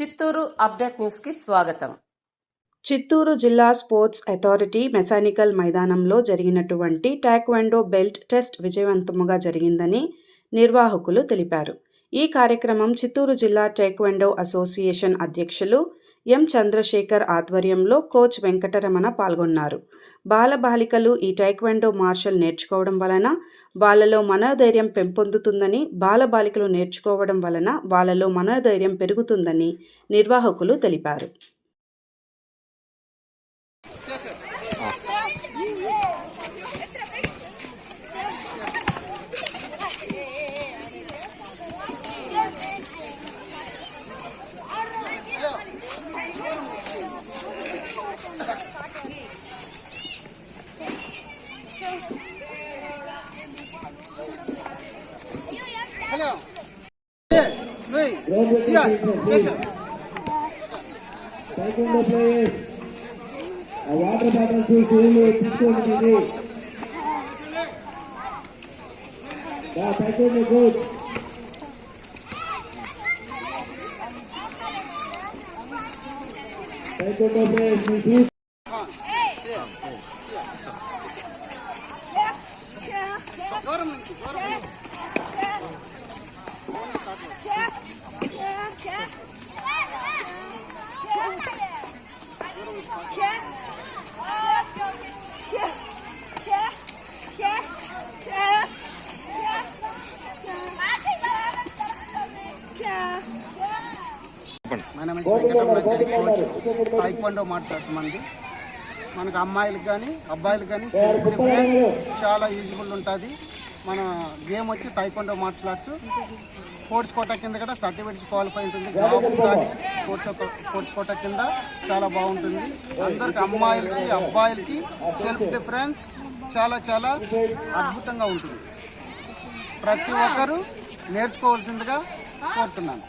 Chittoor update న్యూస్కి స్వాగతం. చిత్తూరు జిల్లా స్పోర్ట్స్ అథారిటీ మెకానికల్ మైదానంలో జరిగినటువంటి టాక్వాండో బెల్ట్ టెస్ట్ విజయవంతముగా జరిగిందని నిర్వాహకులు తెలిపారు. ఈ కార్యక్రమం చిత్తూరు జిల్లా టేక్వెండో అసోసియేషన్ అధ్యక్షులు ఎం. చంద్రశేఖర్ ఆధ్వర్యంలో కోచ్ వెంకటరమణ పాల్గొన్నారు. బాలబాలికలు ఈ టైక్వాండో మార్షల్ నేర్చుకోవడం వలన వాళ్ళలో మనోధైర్యం పెంపొందుతుందని బాలబాలికలు నేర్చుకోవడం వలన వాళ్ళలో మనోధైర్యం పెరుగుతుందని నిర్వాహకులు తెలిపారు. 十六，一、二、三、四、五、六、七、八、九、十。态度不错，啊，态度不错，速度速度，速度，速度，速度。啊，态度不错，态度不错，速度速度。దూరం నుంచి దూరం కోచ్ టైక్వాండో ఆర్ట్స్ మనది మనకు అమ్మాయిలకు కానీ అబ్బాయిలకు కానీ సెల్ఫ్ డిఫరెన్స్ చాలా యూజ్ఫుల్ ఉంటుంది మన గేమ్ వచ్చి taekwondo martial arts. Sports quota కింద కూడా సర్టిఫికేట్స్ క్వాలిఫై ఉంటుంది. జాబ్ కానీ స్పోర్ట్స్ స్పోర్ట్స్ కోటా కింద చాలా బాగుంటుంది. అందరికి అమ్మాయిలకి అబ్బాయిలకి సెల్ఫ్ డిఫరెన్స్ చాలా చాలా అద్భుతంగా ఉంటుంది. ప్రతి ఒక్కరూ నేర్చుకోవాల్సిందిగా కోరుతున్నాను.